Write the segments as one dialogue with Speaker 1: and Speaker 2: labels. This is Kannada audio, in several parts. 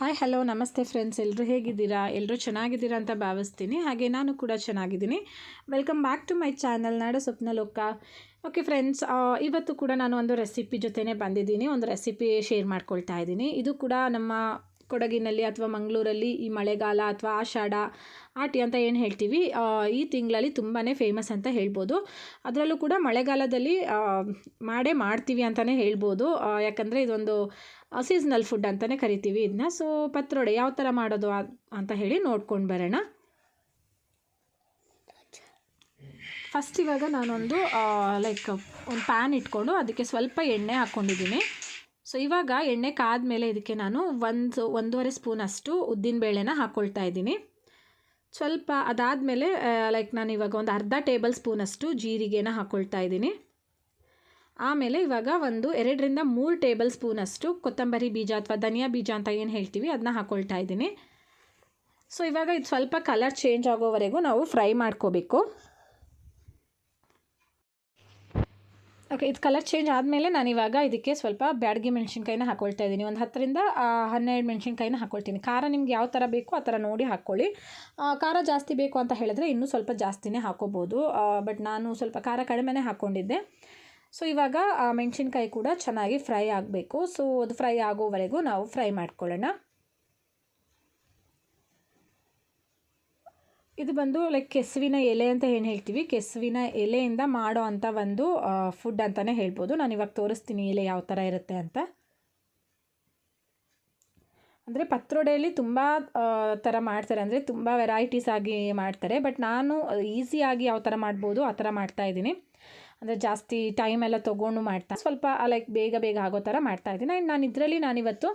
Speaker 1: ಹಾಯ್ ಹಲೋ ನಮಸ್ತೆ ಫ್ರೆಂಡ್ಸ್ ಎಲ್ಲರೂ ಹೇಗಿದ್ದೀರಾ? ಎಲ್ಲರೂ ಚೆನ್ನಾಗಿದ್ದೀರಾ ಅಂತ ಭಾವಿಸ್ತೀನಿ. ಹಾಗೆ ನಾನು ಕೂಡ ಚೆನ್ನಾಗಿದ್ದೀನಿ. Welcome back to my channel Nada Swapna Loka. Okay friends ಇವತ್ತು ಕೂಡ ನಾನು ಒಂದು ರೆಸಿಪಿ ಜೊತೆನೇ ಬಂದಿದ್ದೀನಿ. ಒಂದು ರೆಸಿಪಿ ಶೇರ್ ಮಾಡ್ಕೊಳ್ತಾ ಇದ್ದೀನಿ. ಇದು ಕೂಡ ನಮ್ಮ ಕೊಡಗಿನಲ್ಲಿ ಅಥವಾ ಮಂಗಳೂರಲ್ಲಿ ಈ ಮಳೆಗಾಲ ಅಥವಾ ಆಷಾಢ, ಆಟಿ ಅಂತ ಏನು ಹೇಳ್ತೀವಿ ಈ ತಿಂಗಳಲ್ಲಿ ತುಂಬಾ ಫೇಮಸ್ ಅಂತ ಹೇಳ್ಬೋದು. ಅದರಲ್ಲೂ ಕೂಡ ಮಳೆಗಾಲದಲ್ಲಿ ಮಾಡೇ ಮಾಡ್ತೀವಿ ಅಂತಲೇ ಹೇಳ್ಬೋದು. ಯಾಕಂದರೆ ಇದೊಂದು ಸೀಸ್ನಲ್ ಫುಡ್ ಅಂತಲೇ ಕರಿತೀವಿ ಇದನ್ನ ಸೊ ಪತ್ರೊಡೆ ಯಾವ ಥರ ಮಾಡೋದು ಅಂತ ಹೇಳಿ ನೋಡ್ಕೊಂಡು ಬರೋಣ. ಫಸ್ಟ್ ಇವಾಗ ನಾನೊಂದು ಲೈಕ್ ಒಂದು ಪ್ಯಾನ್ ಇಟ್ಕೊಂಡು ಅದಕ್ಕೆ ಸ್ವಲ್ಪ ಎಣ್ಣೆ ಹಾಕ್ಕೊಂಡಿದ್ದೀನಿ ಸೊ ಇವಾಗ ಎಣ್ಣೆ ಕಾದ ಮೇಲೆ ಇದಕ್ಕೆ ನಾನು ಒಂದು, ಒಂದೂವರೆ ಸ್ಪೂನ್ ಅಷ್ಟು ಉದ್ದಿನಬೇಳೆನ ಹಾಕ್ಕೊಳ್ತಾ ಇದ್ದೀನಿ. ಸ್ವಲ್ಪ ಅದಾದಮೇಲೆ ಲೈಕ್ ನಾನು ಇವಾಗ ಒಂದು ಅರ್ಧ ಟೇಬಲ್ ಸ್ಪೂನಷ್ಟು ಜೀರಿಗೆನ ಹಾಕ್ಕೊಳ್ತಾ ಇದ್ದೀನಿ. ಆಮೇಲೆ ಇವಾಗ ಒಂದು ಎರಡರಿಂದ ಮೂರು ಟೇಬಲ್ ಸ್ಪೂನಷ್ಟು ಕೊತ್ತಂಬರಿ ಬೀಜ ಅಥವಾ ಧನಿಯಾ ಬೀಜ ಅಂತ ಏನು ಹೇಳ್ತೀವಿ ಅದನ್ನ ಹಾಕ್ಕೊಳ್ತಾ ಇದ್ದೀನಿ. ಸೊ ಇವಾಗ ಇದು ಸ್ವಲ್ಪ ಕಲರ್ ಚೇಂಜ್ ಆಗೋವರೆಗೂ ನಾವು ಫ್ರೈ ಮಾಡ್ಕೋಬೇಕು. ಓಕೆ ಇದು ಕಲರ್ ಚೇಂಜ್ ಆದಮೇಲೆ ನಾನು ಇವಾಗ ಇದಕ್ಕೆ ಸ್ವಲ್ಪ ಬ್ಯಾಡಗಿ ಮೆಣಸಿನ್ಕಾಯಿನ ಹಾಕ್ಕೊಳ್ತಾ ಇದ್ದೀನಿ. ಒಂದು ಹತ್ತರಿಂದ ಹನ್ನೆರಡು ಮೆಣಸಿನ್ಕಾಯಿನ ಹಾಕ್ಕೊಳ್ತೀನಿ ಖಾರ ನಿಮ್ಗೆ ಯಾವ ಥರ ಬೇಕು ಆ ಥರ ನೋಡಿ ಹಾಕ್ಕೊಳ್ಳಿ. ಖಾರ ಜಾಸ್ತಿ ಬೇಕು ಅಂತ ಹೇಳಿದ್ರೆ ಇನ್ನೂ ಸ್ವಲ್ಪ ಜಾಸ್ತಿನೇ ಹಾಕ್ಕೋಬೋದು ಬಟ್ ನಾನು ಸ್ವಲ್ಪ ಖಾರ ಕಡಿಮೆನೇ ಹಾಕ್ಕೊಂಡಿದ್ದೆ ಸೊ ಇವಾಗ ಮೆಣಸಿನ್ಕಾಯಿ ಕೂಡ ಚೆನ್ನಾಗಿ ಫ್ರೈ ಆಗಬೇಕು. ಸೊ ಅದು ಫ್ರೈ ಆಗೋವರೆಗೂ ನಾವು ಫ್ರೈ ಮಾಡ್ಕೊಳ್ಳೋಣ. ಇದು ಬಂದು ಲೈಕ್ ಕೆಸುವಿನ ಎಲೆ ಅಂತ ಏನು ಹೇಳ್ತೀವಿ? ಕೆಸುವಿನ ಎಲೆಯಿಂದ ಮಾಡೋ ಅಂಥ ಒಂದು ಫುಡ್ ಅಂತಲೇ ಹೇಳ್ಬೋದು. ನಾನು ಇವಾಗ ತೋರಿಸ್ತೀನಿ ಎಲೆ ಯಾವ ಥರ ಇರುತ್ತೆ ಅಂತ. ಅಂದರೆ ಪತ್ರೊಡೆಯಲ್ಲಿ ತುಂಬ ಥರ ಮಾಡ್ತಾರೆ. ಅಂದರೆ ತುಂಬ ವೆರೈಟೀಸ್ ಆಗಿ ಮಾಡ್ತಾರೆ. ಬಟ್ ನಾನು ಈಸಿಯಾಗಿ ಯಾವ ಥರ ಮಾಡ್ಬೋದು, ಆ ಥರ ಮಾಡ್ತಾ ಇದ್ದೀನಿ. ಅಂದರೆ ಜಾಸ್ತಿ ಟೈಮ್ ಎಲ್ಲ ತೊಗೊಂಡು ಮಾಡ್ತಾ, ಸ್ವಲ್ಪ ಲೈಕ್ ಬೇಗ ಬೇಗ ಆಗೋ ಥರ ಮಾಡ್ತಾ ಇದ್ದೀನಿ. ಆ್ಯಂಡ್ ನಾನು ಇದರಲ್ಲಿ ನಾನಿವತ್ತು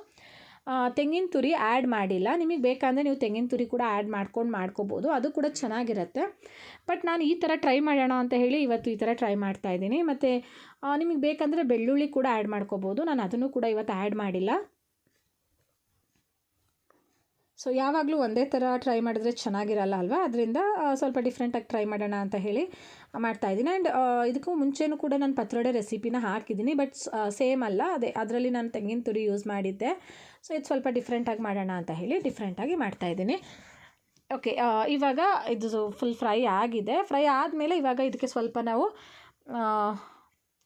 Speaker 1: ತೆಂಗಿನ ತುರಿ ಆ್ಯಡ್ ಮಾಡಿಲ್ಲ. ನಿಮಗೆ ಬೇಕಂದರೆ ನೀವು ತೆಂಗಿನ ತುರಿ ಕೂಡ ಆ್ಯಡ್ ಮಾಡ್ಕೊಂಡು ಮಾಡ್ಕೋಬೋದು. ಅದು ಕೂಡ ಚೆನ್ನಾಗಿರುತ್ತೆ. ಬಟ್ ನಾನು ಈ ಥರ ಟ್ರೈ ಮಾಡೋಣ ಅಂತ ಹೇಳಿ ಇವತ್ತು ಈ ಥರ ಟ್ರೈ ಮಾಡ್ತಾ ಇದ್ದೀನಿ. ಮತ್ತು ನಿಮಗೆ ಬೇಕಂದರೆ ಬೆಳ್ಳುಳ್ಳಿ ಕೂಡ ಆ್ಯಡ್ ಮಾಡ್ಕೋಬೋದು. ನಾನು ಅದನ್ನು ಕೂಡ ಇವತ್ತು ಆ್ಯಡ್ ಮಾಡಿಲ್ಲ. ಸೊ ಯಾವಾಗಲೂ ಒಂದೇ ಥರ ಟ್ರೈ ಮಾಡಿದ್ರೆ ಚೆನ್ನಾಗಿರಲ್ಲ ಅಲ್ವಾ? ಅದರಿಂದ ಸ್ವಲ್ಪ ಡಿಫ್ರೆಂಟಾಗಿ ಟ್ರೈ ಮಾಡೋಣ ಅಂತ ಹೇಳಿ ಮಾಡ್ತಾ ಇದ್ದೀನಿ. ಆ್ಯಂಡ್ ಇದಕ್ಕೂ ಮುಂಚೆನೂ ಕೂಡ ನಾನು ಪತ್ರೊಡೆ ರೆಸಿಪಿನ ಹಾಕಿದ್ದೀನಿ ಬಟ್ ಸೇಮ್ ಅಲ್ಲ. ಅದೇ, ಅದರಲ್ಲಿ ನಾನು ತೆಂಗಿನ ತುರಿ ಯೂಸ್ ಮಾಡಿದ್ದೆ. ಸೊ ಇದು ಸ್ವಲ್ಪ ಡಿಫ್ರೆಂಟಾಗಿ ಮಾಡೋಣ ಅಂತ ಹೇಳಿ ಡಿಫ್ರೆಂಟಾಗಿ ಮಾಡ್ತಾ ಇದ್ದೀನಿ. ಓಕೆ ಇವಾಗ ಇದು ಫುಲ್ ಫ್ರೈ ಆಗಿದೆ. ಫ್ರೈ ಆದಮೇಲೆ ಇವಾಗ ಇದಕ್ಕೆ ಸ್ವಲ್ಪ ನಾವು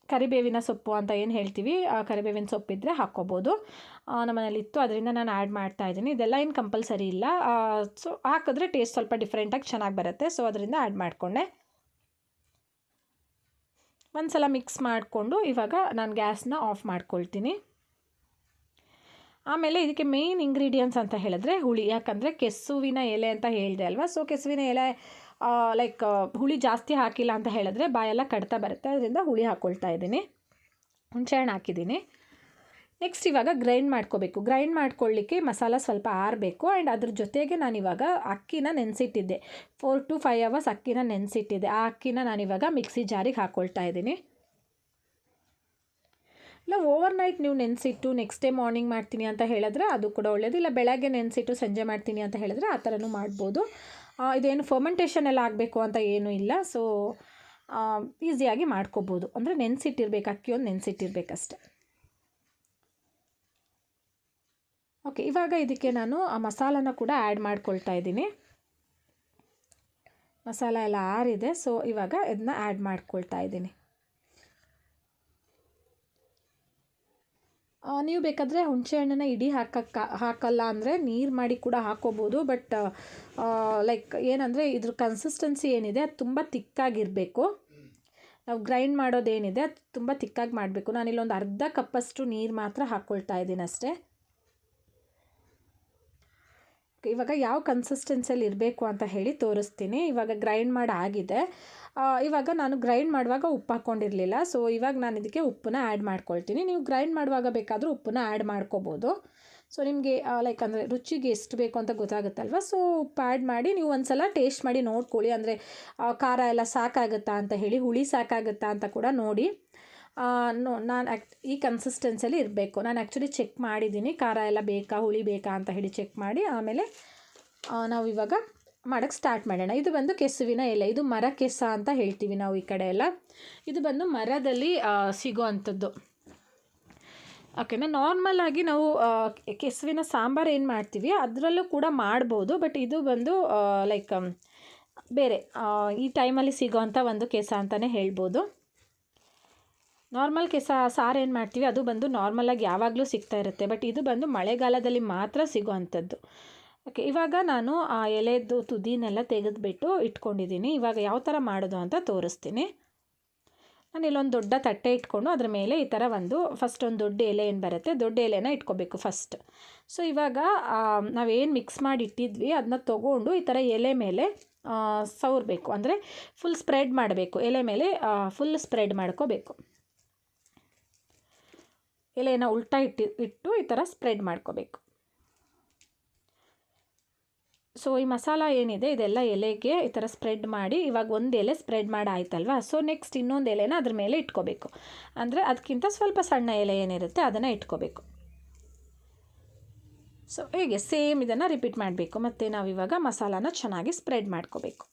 Speaker 1: ಕರಿಬೇವಿನ ಸೊಪ್ಪು ಅಂತ ಏನು ಹೇಳ್ತೀವಿ? ಕರಿಬೇವಿನ ಸೊಪ್ಪಿದ್ರೆ ಹಾಕ್ಕೋಬೋದು. ನಮ್ಮ ಮನೇಲಿ ಇತ್ತು ಅದರಿಂದ ನಾನು ಆ್ಯಡ್ ಮಾಡ್ತಾ ಇದ್ದೀನಿ. ಇದೆಲ್ಲ ಏನು ಕಂಪಲ್ಸರಿ ಇಲ್ಲ. ಸೊ ಹಾಕಿದ್ರೆ ಟೇಸ್ಟ್ ಸ್ವಲ್ಪ ಡಿಫ್ರೆಂಟಾಗಿ ಚೆನ್ನಾಗಿ ಬರುತ್ತೆ. ಸೊ ಅದರಿಂದ ಆ್ಯಡ್ ಮಾಡಿಕೊಂಡೆ. ಒಂದು ಸಲ ಮಿಕ್ಸ್ ಮಾಡಿಕೊಂಡು ಇವಾಗ ನಾನು ಗ್ಯಾಸ್ನ ಆಫ್ ಮಾಡ್ಕೊಳ್ತೀನಿ. ಆಮೇಲೆ ಇದಕ್ಕೆ ಮೇಯ್ನ್ ಇಂಗ್ರೀಡಿಯೆಂಟ್ಸ್ ಅಂತ ಹೇಳಿದ್ರೆ ಹುಳಿ, ಯಾಕಂದರೆ ಕೆಸುವಿನ ಎಲೆ ಅಂತ ಹೇಳಿದೆ ಅಲ್ವಾ? ಸೊ ಕೆಸುವಿನ ಎಲೆ ಲೈಕ್ ಹುಳಿ ಜಾಸ್ತಿ ಹಾಕಿಲ್ಲ ಅಂತ ಹೇಳಿದ್ರೆ ಬಾಯೆಲ್ಲ ಕಡ್ತಾ ಬರುತ್ತೆ. ಅದರಿಂದ ಹುಳಿ ಹಾಕ್ಕೊಳ್ತಾ ಇದ್ದೀನಿ. ಹುಣಸೆಹಣ್ಣು ಹಾಕಿದ್ದೀನಿ. ನೆಕ್ಸ್ಟ್ ಇವಾಗ ಗ್ರೈಂಡ್ ಮಾಡ್ಕೋಬೇಕು. ಗ್ರೈಂಡ್ ಮಾಡ್ಕೊಳ್ಳಿಕ್ಕೆ ಮಸಾಲ ಸ್ವಲ್ಪ ಆರಬೇಕು ಆ್ಯಂಡ್ ಅದ್ರ ಜೊತೆಗೆ ನಾನಿವಾಗ ಅಕ್ಕಿನ ನೆನೆಸಿಟ್ಟಿದ್ದೆ. ಫೋರ್ ಟು ಫೈವ್ ಅವರ್ಸ್ ಅಕ್ಕಿನ ನೆನೆಸಿಟ್ಟಿದ್ದೆ. ಆ ಅಕ್ಕಿನ ನಾನಿವಾಗ ಮಿಕ್ಸಿ ಜಾರಿಗೆ ಹಾಕ್ಕೊಳ್ತಾ ಇದ್ದೀನಿ. ಇಲ್ಲ ಓವರ್ ನೈಟ್ ನೀವು ನೆನೆಸಿಟ್ಟು ನೆಕ್ಸ್ಟ್ ಡೇ ಮಾರ್ನಿಂಗ್ ಮಾಡ್ತೀನಿ ಅಂತ ಹೇಳಿದ್ರೆ ಅದು ಕೂಡ ಒಳ್ಳೆಯದು ಇಲ್ಲ, ಬೆಳಗ್ಗೆ ನೆನೆಸಿಟ್ಟು ಸಂಜೆ ಮಾಡ್ತೀನಿ ಅಂತ ಹೇಳಿದ್ರೆ ಆ ಥರನೂ ಮಾಡ್ಬೋದು. ಇದೇನು ಫರ್ಮೆಂಟೇಷನ್ ಎಲ್ಲ ಆಗಬೇಕು ಅಂತ ಏನೂ ಇಲ್ಲ. ಸೊ ಈಸಿಯಾಗಿ ಮಾಡ್ಕೋಬೋದು. ಅಂದರೆ ನೆನೆಸಿಟ್ಟಿರ್ಬೇಕು, ಅಕ್ಕಿ ಒಂದು ನೆನೆಸಿಟ್ಟಿರ್ಬೇಕಷ್ಟೆ. ಓಕೆ, ಇವಾಗ ಇದಕ್ಕೆ ನಾನು ಆ ಮಸಾಲನ ಕೂಡ ಆ್ಯಡ್ ಮಾಡ್ಕೊಳ್ತಾ ಇದ್ದೀನಿ. ಮಸಾಲ ಎಲ್ಲ ಆರಿದೆ ಸೊ ಇವಾಗ ಇದನ್ನ ಆ್ಯಡ್ ಮಾಡ್ಕೊಳ್ತಾ ಇದ್ದೀನಿ. ನೀವು ಬೇಕಾದರೆ ಹುಣಸೆಹಣ್ಣನ್ನ ಇಡೀ ಹಾಕಕ್ಕ, ಹಾಕಲ್ಲ ಅಂದರೆ ನೀರು ಮಾಡಿ ಕೂಡ ಹಾಕೋಬೋದು ಬಟ್ ಲೈಕ್ ಏನಂದರೆ ಇದ್ರ ಕನ್ಸಿಸ್ಟೆನ್ಸಿ ಏನಿದೆ, ಅದು ತುಂಬ ತಿಕ್ಕಾಗಿರಬೇಕು. ನಾವು ಗ್ರೈಂಡ್ ಮಾಡೋದೇನಿದೆ, ಅದು ತುಂಬ ತಿಕ್ಕಾಗಿ ಮಾಡಬೇಕು. ನಾನಿಲ್ಲೊಂದು ಅರ್ಧ ಕಪ್ಪಷ್ಟು ನೀರು ಮಾತ್ರ ಹಾಕ್ಕೊಳ್ತಾ ಇದ್ದೀನಿ ಅಷ್ಟೇ ಇವಾಗ ಯಾವ ಕನ್ಸಿಸ್ಟೆನ್ಸಿಯಲ್ಲಿ ಇರಬೇಕು ಅಂತ ಹೇಳಿ ತೋರಿಸ್ತೀನಿ. ಇವಾಗ ಗ್ರೈಂಡ್ ಮಾಡಿ ಆಗಿದೆ. ಇವಾಗ ನಾನು ಗ್ರೈಂಡ್ ಮಾಡುವಾಗ ಉಪ್ಪು ಹಾಕ್ಕೊಂಡಿರಲಿಲ್ಲ ಸೊ ಇವಾಗ ನಾನು ಇದಕ್ಕೆ ಉಪ್ಪನ್ನ ಆ್ಯಡ್ ಮಾಡ್ಕೊಳ್ತೀನಿ. ನೀವು ಗ್ರೈಂಡ್ ಮಾಡುವಾಗ ಬೇಕಾದರೂ ಉಪ್ಪನ್ನ ಆ್ಯಡ್ ಮಾಡ್ಕೋಬೋದು. ಸೊ ನಿಮಗೆ ಲೈಕ್ ಅಂದರೆ ರುಚಿಗೆ ಎಷ್ಟು ಬೇಕು ಅಂತ ಗೊತ್ತಾಗುತ್ತಲ್ವ? ಸೊ ಉಪ್ಪು ಆ್ಯಡ್ ಮಾಡಿ ನೀವು ಒಂದು ಸಲ ಟೇಸ್ಟ್ ಮಾಡಿ ನೋಡ್ಕೊಳ್ಳಿ. ಅಂದರೆ ಖಾರ ಎಲ್ಲ ಸಾಕಾಗುತ್ತಾ ಅಂತ ಹೇಳಿ ಹುಳಿ ಸಾಕಾಗುತ್ತಾ ಅಂತ ಕೂಡ ನೋಡಿ. ನೋ, ನಾನು ಆ್ಯಕ್ಟ್ ಈ ಕನ್ಸಿಸ್ಟೆನ್ಸಲ್ಲಿ ಇರಬೇಕು. ನಾನು ಆ್ಯಕ್ಚುಲಿ ಚೆಕ್ ಮಾಡಿದ್ದೀನಿ ಖಾರ ಎಲ್ಲ ಬೇಕಾ, ಹುಳಿ ಬೇಕಾ ಅಂತ ಹೇಳಿ ಚೆಕ್ ಮಾಡಿ, ಆಮೇಲೆ ನಾವು ಇವಾಗ ಮಾಡೋಕ್ಕೆ ಸ್ಟಾರ್ಟ್ ಮಾಡೋಣ. ಇದು ಬಂದು ಕೆಸುವಿನ ಎಲೆ. ಇದು ಮರ ಕೆಸ ಅಂತ ಹೇಳ್ತೀವಿ ನಾವು ಈ ಕಡೆ ಎಲ್ಲ. ಇದು ಬಂದು ಮರದಲ್ಲಿ ಸಿಗೋ ಅಂಥದ್ದು ಓಕೆನಾ ನಾರ್ಮಲ್ ಆಗಿ ನಾವು ಕೆಸುವಿನ ಸಾಂಬಾರು ಏನು ಮಾಡ್ತೀವಿ, ಅದರಲ್ಲೂ ಕೂಡ ಮಾಡ್ಬೋದು. ಬಟ್ ಇದು ಬಂದು ಲೈಕ್ ಬೇರೆ ಈ ಟೈಮಲ್ಲಿ ಸಿಗೋವಂಥ ಒಂದು ಕೆಸ ಅಂತಲೇ ಹೇಳ್ಬೋದು. ನಾರ್ಮಲ್ ಕೆಸ ಸಾರು ಏನು ಮಾಡ್ತೀವಿ, ಅದು ಬಂದು ನಾರ್ಮಲಾಗಿ ಯಾವಾಗಲೂ ಸಿಗ್ತಾ ಇರುತ್ತೆ. ಬಟ್ ಇದು ಬಂದು ಮಳೆಗಾಲದಲ್ಲಿ ಮಾತ್ರ ಸಿಗೋ ಅಂಥದ್ದು ಓಕೆ, ಇವಾಗ ನಾನು ಆ ಎಲೆದು ತುದಿನೆಲ್ಲ ತೆಗೆದುಬಿಟ್ಟು ಇಟ್ಕೊಂಡಿದ್ದೀನಿ. ಇವಾಗ ಯಾವ ಥರ ಮಾಡೋದು ಅಂತ ತೋರಿಸ್ತೀನಿ. ನಾನು ಇಲ್ಲೊಂದು ದೊಡ್ಡ ತಟ್ಟೆ ಇಟ್ಕೊಂಡು ಅದ್ರ ಮೇಲೆ ಈ ಥರ ಒಂದು ಫಸ್ಟ್ ಒಂದು ದೊಡ್ಡ ಎಲೆ ಏನು ಬರುತ್ತೆ, ದೊಡ್ಡ ಎಲೆನ ಇಟ್ಕೋಬೇಕು ಫಸ್ಟ್ ಸೊ ಇವಾಗ ನಾವೇನು ಮಿಕ್ಸ್ ಮಾಡಿ ಇಟ್ಟಿದ್ವಿ ಅದನ್ನ ತೊಗೊಂಡು ಈ ಥರ ಎಲೆ ಮೇಲೆ ಸವರಬೇಕು. ಅಂದರೆ ಫುಲ್ ಸ್ಪ್ರೆಡ್ ಮಾಡಬೇಕು. ಎಲೆ ಮೇಲೆ ಫುಲ್ ಸ್ಪ್ರೆಡ್ ಮಾಡ್ಕೋಬೇಕು. ಎಲೆನ ಉಲ್ಟಾ ಇಟ್ಟು ಇಟ್ಟು ಈ ಥರ ಸ್ಪ್ರೆಡ್ ಮಾಡ್ಕೋಬೇಕು. ಸೊ ಈ ಮಸಾಲ ಏನಿದೆ, ಇದೆಲ್ಲ ಎಲೆಗೆ ಈ ಥರ ಸ್ಪ್ರೆಡ್ ಮಾಡಿ, ಇವಾಗ ಒಂದು ಎಲೆ ಸ್ಪ್ರೆಡ್ ಮಾಡಿ ಆಯ್ತಲ್ವಾ? ಸೊ ನೆಕ್ಸ್ಟ್ ಇನ್ನೊಂದು ಎಲೆನ ಅದ್ರ ಮೇಲೆ ಇಟ್ಕೋಬೇಕು. ಅಂದರೆ ಅದಕ್ಕಿಂತ ಸ್ವಲ್ಪ ಸಣ್ಣ ಎಲೆ ಏನಿರುತ್ತೆ, ಅದನ್ನು ಇಟ್ಕೋಬೇಕು. ಸೊ ಹೀಗೆ ಸೇಮ್ ಇದನ್ನು ರಿಪೀಟ್ ಮಾಡಬೇಕು. ಮತ್ತು ನಾವಿವಾಗ ಮಸಾಲಾನ ಚೆನ್ನಾಗಿ ಸ್ಪ್ರೆಡ್ ಮಾಡ್ಕೋಬೇಕು.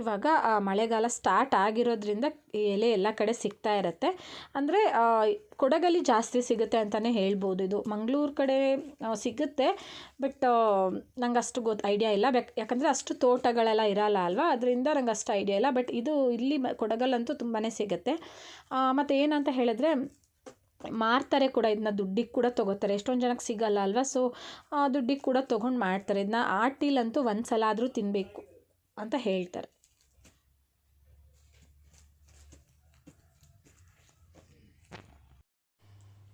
Speaker 1: ಇವಾಗ ಮಳೆಗಾಲ ಸ್ಟಾರ್ಟ್ ಆಗಿರೋದ್ರಿಂದ ಎಲೆ ಎಲ್ಲ ಕಡೆ ಸಿಗ್ತಾ ಇರುತ್ತೆ. ಅಂದರೆ ಕೊಡಗಲ್ಲಿ ಜಾಸ್ತಿ ಸಿಗುತ್ತೆ ಅಂತಲೇ ಹೇಳ್ಬೋದು ಇದು. ಮಂಗಳೂರು ಕಡೆ ಸಿಗುತ್ತೆ, ಬಟ್ ನಂಗೆ ಅಷ್ಟು ಗೊತ್ತು ಐಡಿಯಾ ಇಲ್ಲ. ಬೇಕು, ಯಾಕಂದರೆ ಅಷ್ಟು ತೋಟಗಳೆಲ್ಲ ಇರಲ್ಲ ಅಲ್ವಾ? ಅದರಿಂದ ನಂಗೆ ಅಷ್ಟು ಐಡಿಯಾ ಇಲ್ಲ. ಬಟ್ ಇದು ಇಲ್ಲಿ ಕೊಡಗಲ್ಲಂತೂ ತುಂಬಾ ಸಿಗುತ್ತೆ. ಮತ್ತು ಏನಂತ ಹೇಳಿದ್ರೆ, ಮಾರ್ತಾರೆ ಕೂಡ ಇದನ್ನ ದುಡ್ಡಿಗೆ ಕೂಡ ತೊಗೋತಾರೆ. ಎಷ್ಟೊಂದು ಜನಕ್ಕೆ ಸಿಗಲ್ಲ ಅಲ್ವಾ? ಸೊ ದುಡ್ಡಿಗೆ ಕೂಡ ತೊಗೊಂಡು ಮಾಡ್ತಾರೆ. ಇದನ್ನ ಆಟಿಲಂತೂ ಒಂದು ಸಲ ಆದರೂ ತಿನ್ನಬೇಕು ಅಂತ ಹೇಳ್ತಾರೆ.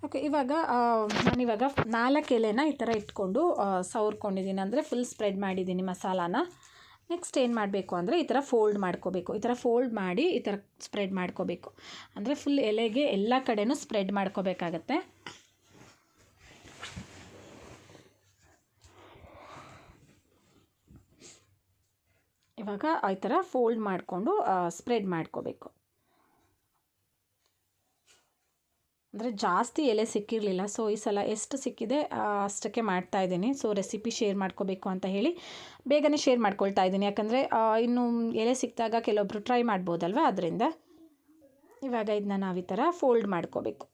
Speaker 1: ಓಕೆ ಇವಾಗ ನಾನಿವಾಗ ನಾಲ್ಕು ಎಲೆನ ಈ ಥರ ಇಟ್ಕೊಂಡು ಸವರ್ಕೊಂಡಿದ್ದೀನಿ ಅಂದರೆ ಫುಲ್ ಸ್ಪ್ರೆಡ್ ಮಾಡಿದ್ದೀನಿ ಮಸಾಲಾನ. ನೆಕ್ಸ್ಟ್ ಏನು ಮಾಡಬೇಕು ಅಂದರೆ ಈ ಥರ ಫೋಲ್ಡ್ ಮಾಡ್ಕೋಬೇಕು. ಈ ಥರ ಫೋಲ್ಡ್ ಮಾಡಿ ಈ ಥರ ಸ್ಪ್ರೆಡ್ ಮಾಡ್ಕೋಬೇಕು. ಅಂದರೆ ಫುಲ್ ಎಲೆಗೆ ಎಲ್ಲ ಕಡೆನೂ ಸ್ಪ್ರೆಡ್ ಮಾಡ್ಕೋಬೇಕಾಗತ್ತೆ. ಇವಾಗ ಈ ಥರ ಫೋಲ್ಡ್ ಮಾಡಿಕೊಂಡು ಸ್ಪ್ರೆಡ್ ಮಾಡ್ಕೋಬೇಕು. ಅಂದರೆ ಜಾಸ್ತಿ ಎಲೆ ಸಿಕ್ಕಿರಲಿಲ್ಲ. ಸೊ ಈ ಸಲ ಎಷ್ಟು ಸಿಕ್ಕಿದೆ ಅಷ್ಟಕ್ಕೆ ಮಾಡ್ತಾ ಇದ್ದೀನಿ. ಸೊ ರೆಸಿಪಿ ಶೇರ್ ಮಾಡ್ಕೋಬೇಕು ಅಂತ ಹೇಳಿ ಬೇಗನೆ ಶೇರ್ ಮಾಡ್ಕೊಳ್ತಾ ಇದ್ದೀನಿ. ಯಾಕಂದರೆ ಇನ್ನು ಎಲೆ ಸಿಕ್ಕಿದಾಗ ಕೆಲವೊಬ್ಬರು ಟ್ರೈ ಮಾಡ್ಬೋದಲ್ವ? ಅದರಿಂದ ಇವಾಗ ಇದನ್ನ ನಾವು ಈ ಥರ ಫೋಲ್ಡ್ ಮಾಡ್ಕೋಬೇಕು.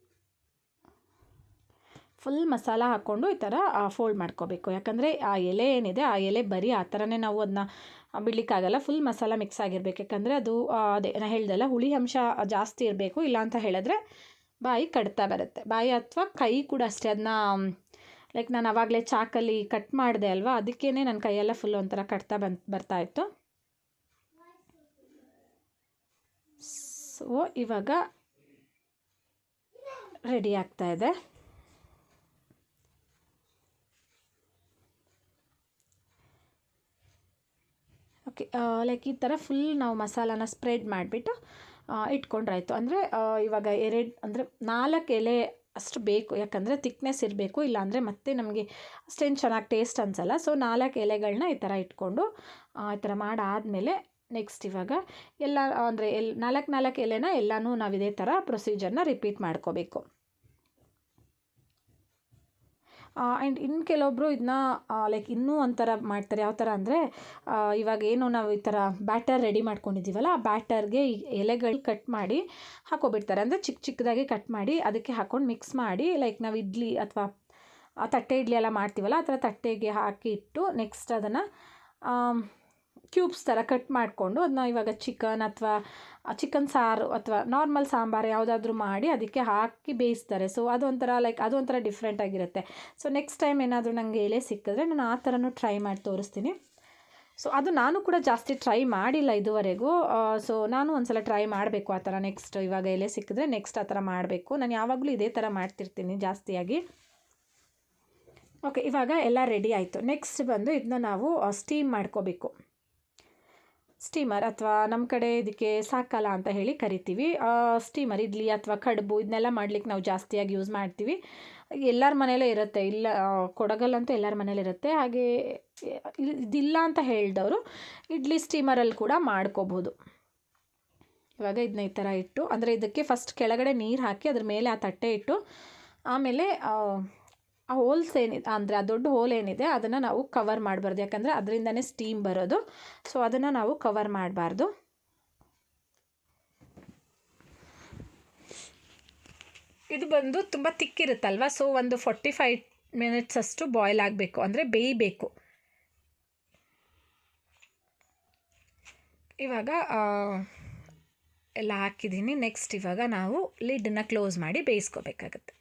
Speaker 1: ಫುಲ್ ಮಸಾಲ ಹಾಕ್ಕೊಂಡು ಈ ಥರ ಫೋಲ್ಡ್ ಮಾಡ್ಕೋಬೇಕು. ಯಾಕಂದರೆ ಆ ಎಲೆ ಏನಿದೆ, ಆ ಎಲೆ ಬರೀ ಆ ಥರನೇ ನಾವು ಅದನ್ನ ಬಿಡ್ಲಿಕ್ಕಾಗಲ್ಲ. ಫುಲ್ ಮಸಾಲ ಮಿಕ್ಸ್ ಆಗಿರ್ಬೇಕು. ಯಾಕಂದರೆ ಅದು ಅದೇ ನಾನು ಹೇಳ್ದಲ್ಲ ಹುಳಿ ಅಂಶ ಜಾಸ್ತಿ ಇರಬೇಕು. ಇಲ್ಲ ಅಂತ ಹೇಳಿದ್ರೆ ಬಾಯಿ ಕಡ್ತಾ ಬರುತ್ತೆ. ಬಾಯಿ ಅಥವಾ ಕೈ ಕೂಡ ಅಷ್ಟೇ. ಅದನ್ನ ಲೈಕ್ ನಾನು ಆವಾಗಲೇ ಚಾಕಲ್ಲಿ ಕಟ್ ಮಾಡಿದೆ ಅಲ್ವಾ? ಅದಕ್ಕೇ ನನ್ನ ಕೈಯೆಲ್ಲ ಫುಲ್ ಒಂಥರ ಕಟ್ತಾ ಬರ್ತಾ ಇತ್ತು. ಸೊ ಇವಾಗ ರೆಡಿ ಆಗ್ತಾ ಇದೆ. ಓಕೆ ಲೈಕ್ ಈ ಥರ ಫುಲ್ ನಾವು ಮಸಾಲಾನ ಸ್ಪ್ರೆಡ್ ಮಾಡಿಬಿಟ್ಟು ಇಟ್ಕೊಂಡ್ರಾಯ್ತು. ಅಂದರೆ ಇವಾಗ ಎರಡು, ಅಂದರೆ ನಾಲ್ಕು ಎಲೆ ಅಷ್ಟು ಬೇಕು. ಯಾಕಂದರೆ ತಿಕ್ನೆಸ್ ಇರಬೇಕು, ಇಲ್ಲಾಂದರೆ ಮತ್ತೆ ನಮಗೆ ಅಷ್ಟೇನು ಚೆನ್ನಾಗಿ ಟೇಸ್ಟ್ ಅನಿಸಲ್ಲ. ಸೊ ನಾಲ್ಕು ಎಲೆಗಳನ್ನ ಈ ಥರ ಇಟ್ಕೊಂಡು ಈ ಥರ ಮಾಡಾದಮೇಲೆ ನೆಕ್ಸ್ಟ್ ಇವಾಗ ಎಲ್ಲ, ಅಂದರೆ ಎಲ್, ನಾಲ್ಕು ನಾಲ್ಕು ಎಲೆನ ಎಲ್ಲನೂ ನಾವು ಇದೇ ಥರ ಪ್ರೊಸೀಜರ್ನ ರಿಪೀಟ್ ಮಾಡ್ಕೋಬೇಕು. ಆ್ಯಂಡ್ ಇನ್ನು ಕೆಲವೊಬ್ಬರು ಇದನ್ನ ಲೈಕ್ ಇನ್ನೂ ಒಂಥರ ಮಾಡ್ತಾರೆ. ಯಾವ ಥರ ಅಂದರೆ ಇವಾಗ ಏನು ನಾವು ಈ ಥರ ಬ್ಯಾಟರ್ ರೆಡಿ ಮಾಡ್ಕೊಂಡಿದ್ದೀವಲ್ಲ, ಆ ಬ್ಯಾಟರ್ಗೆ ಈ ಎಲೆಗಳು ಕಟ್ ಮಾಡಿ ಹಾಕೋಬಿಡ್ತಾರೆ. ಅಂದರೆ ಚಿಕ್ಕ ಚಿಕ್ಕದಾಗಿ ಕಟ್ ಮಾಡಿ ಅದಕ್ಕೆ ಹಾಕ್ಕೊಂಡು ಮಿಕ್ಸ್ ಮಾಡಿ ಲೈಕ್ ನಾವು ಇಡ್ಲಿ ಅಥವಾ ತಟ್ಟೆ ಇಡ್ಲಿ ಎಲ್ಲ ಮಾಡ್ತೀವಲ್ಲ, ಆ ಥರ ತಟ್ಟೆಗೆ ಹಾಕಿ ಇಟ್ಟು ನೆಕ್ಸ್ಟ್ ಅದನ್ನು ಕ್ಯೂಬ್ಸ್ ಥರ ಕಟ್ ಮಾಡಿಕೊಂಡು ಅದನ್ನ ಇವಾಗ ಚಿಕನ್ ಅಥವಾ ಚಿಕನ್ ಸಾರು ಅಥವಾ ನಾರ್ಮಲ್ ಸಾಂಬಾರು ಯಾವುದಾದ್ರೂ ಮಾಡಿ ಅದಕ್ಕೆ ಹಾಕಿ ಬೇಯಿಸ್ತಾರೆ. ಸೊ ಅದೊಂಥರ ಲೈಕ್ ಅದೊಂಥರ ಡಿಫ್ರೆಂಟ್ ಆಗಿರುತ್ತೆ. ಸೊ ನೆಕ್ಸ್ಟ್ ಟೈಮ್ ಏನಾದರೂ ನನಗೆ ಎಲೆ ಸಿಕ್ಕಿದ್ರೆ ನಾನು ಆ ಥರನೂ ಟ್ರೈ ಮಾಡಿ ತೋರಿಸ್ತೀನಿ. ಸೊ ಅದು ನಾನು ಕೂಡ ಜಾಸ್ತಿ ಟ್ರೈ ಮಾಡಿಲ್ಲ ಇದುವರೆಗೂ. ಸೊ ನಾನು ಒಂದ್ಸಲ ಟ್ರೈ ಮಾಡಬೇಕು ಆ ಥರ ನೆಕ್ಸ್ಟ್ ಇವಾಗ ಎಲೆ ಸಿಕ್ಕಿದ್ರೆ ನೆಕ್ಸ್ಟ್ ಆ ಥರ ಮಾಡಬೇಕು. ನಾನು ಯಾವಾಗಲೂ ಇದೇ ಥರ ಮಾಡ್ತಿರ್ತೀನಿ ಜಾಸ್ತಿಯಾಗಿ. ಓಕೆ ಇವಾಗ ಎಲ್ಲ ರೆಡಿ ಆಯಿತು. ನೆಕ್ಸ್ಟ್ ಬಂದು ಇದನ್ನ ನಾವು ಸ್ಟೀಮ್ ಮಾಡ್ಕೋಬೇಕು. ಸ್ಟೀಮರ್ ಅಥವಾ ನಮ್ಮ ಕಡೆ ಇದಕ್ಕೆ ಸಾಕಲ್ಲ ಅಂತ ಹೇಳಿ ಕರಿತೀವಿ. ಸ್ಟೀಮರ್, ಇಡ್ಲಿ ಅಥವಾ ಕಡುಬು ಇದನ್ನೆಲ್ಲ ಮಾಡ್ಲಿಕ್ಕೆ ನಾವು ಜಾಸ್ತಿಯಾಗಿ ಯೂಸ್ ಮಾಡ್ತೀವಿ. ಎಲ್ಲರ ಮನೇಲೇ ಇರುತ್ತೆ. ಇಲ್ಲ ಕೊಡಗಲ್ಲಂತೂ ಎಲ್ಲರ ಮನೇಲಿ ಇರುತ್ತೆ. ಹಾಗೆ ಇದಿಲ್ಲ ಅಂತ ಹೇಳಿದವರು ಇಡ್ಲಿ ಸ್ಟೀಮರಲ್ಲಿ ಕೂಡ ಮಾಡ್ಕೋಬೋದು. ಇವಾಗ ಇದನ್ನ ಈ ಥರ ಇಟ್ಟು, ಅಂದರೆ ಇದಕ್ಕೆ ಫಸ್ಟ್ ಕೆಳಗಡೆ ನೀರು ಹಾಕಿ ಅದ್ರ ಮೇಲೆ ಆ ತಟ್ಟೆ ಇಟ್ಟು, ಆಮೇಲೆ ಆ ಹೋಲ್ಸ್ ಏನಿದೆ, ಅಂದರೆ ಆ ದೊಡ್ಡ ಹೋಲ್ ಏನಿದೆ, ಅದನ್ನು ನಾವು ಕವರ್ ಮಾಡಬಾರ್ದು. ಯಾಕಂದರೆ ಅದರಿಂದನೇ ಸ್ಟೀಮ್ ಬರೋದು. ಸೊ ಅದನ್ನು ನಾವು ಕವರ್ ಮಾಡಬಾರ್ದು. ಇದು ಬಂದು ತುಂಬ ತಿಕ್ಕಿರುತ್ತಲ್ವ ಸೊ ಒಂದು ಫೋರ್ಟಿ ಫೈವ್ ಮಿನಿಟ್ಸ್ ಅಷ್ಟು ಬಾಯ್ಲ್ ಆಗಬೇಕು. ಅಂದರೆ ಬೇಯಬೇಕು. ಇವಾಗ ಎಲ್ಲ ಹಾಕಿದ್ದೀನಿ. ನೆಕ್ಸ್ಟ್ ಇವಾಗ ನಾವು ಲಿಡ್ಡನ್ನ ಕ್ಲೋಸ್ ಮಾಡಿ ಬೇಯಿಸ್ಕೋಬೇಕಾಗತ್ತೆ.